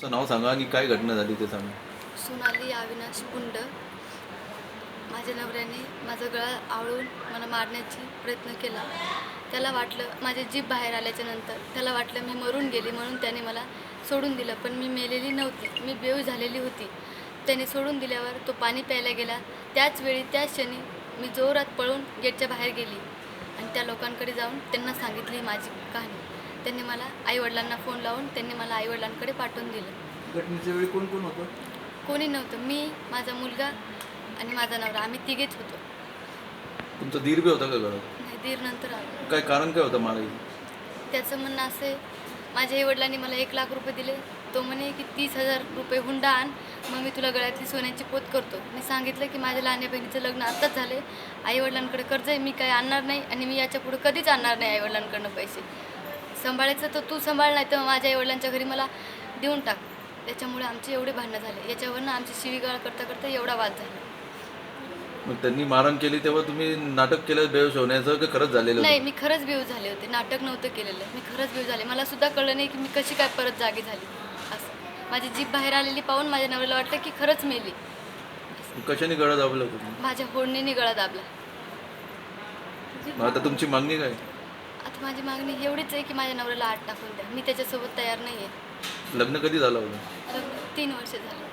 तुमचं नाव सांगा आणि काय घटना झाली ते सांगा. सोनाली अविनाश कुंड माझ्या नवऱ्याने माझा गळा आवळून मला मारण्याची प्रयत्न केला. त्याला वाटलं माझी जीभ बाहेर आल्याच्यानंतर त्याला वाटलं मी मरून गेली म्हणून त्याने मला सोडून दिलं पण मी मेलेली नव्हती. मी बेऊ झालेली होती. त्याने सोडून दिल्यावर तो पाणी प्यायला गेला. त्याच वेळी त्याच क्षणी मी जोरात पळून गेटच्या बाहेर गेली आणि त्या लोकांकडे जाऊन त्यांना सांगितली माझी कहाणी. त्यांनी मला आईवडिलांना फोन लावून त्यांनी मला आईवडिलांकडे पाठवून दिलं. घटनेच्या वेळी कोण कोण होतं? कोणी नव्हतं. मी माझा मुलगा आणि माझा नवरा. आम्ही तिघेच होतो. तुमचा दीर बी होता का घरात? नाही दीर नंतर आलो. काय कारण काय होतं मारायचं त्याचं म्हणणं असे माझ्या आईवडिलांनी मला एक लाख रुपये दिले. तो म्हणे की तीस हजार रुपये हुंडा आण. मग मी तुला गळ्यातली सोन्याची पोत करतो. मी सांगितलं की माझ्या लहान बहिणीचं लग्न आत्ताच झाले आईवडिलांकडे कर्ज आहे मी काही आणणार नाही आणि मी याच्यापुढे कधीच आणणार नाही आईवडिलांकडनं पैसे. सांभाळायचं तर तू सांभाळ नाही तर माझ्या आईवडिलांच्या घरी मला देऊन टाक. त्याच्यामुळे आमचे एवढे भांडणं झाले. याच्यावरनं आमची शिवीगाळ करता करता एवढा वाद झाला. मग त्यांनी मारण केली तेव्हा तुम्ही नाटक केलं बेहोश होण्याचं की खरंच झालेलं नाही? मी खरंच बेऊ झाले होते. नाटक नव्हतं केलेलं. मी खरंच बेऊ झाले. मला सुद्धा कळलं नाही की मी कशी काय परत जागी झाली. असं. माझी जीभ बाहेर आलेली पाहून माझ्या नवऱ्याला वाटलं की खरंच मेली. कशाने गळा दाबलं तुम्ही? माझ्या होडणीने गळा दाबला. मग आता तुमची मागणी काय? आता माझी मागणी एवढीच आहे की माझ्या नवऱ्याला आठ टाकून द्या. मी त्याच्यासोबत तयार नाही आहे लग्न कधी झालं होतं लग्न तीन वर्ष झाले.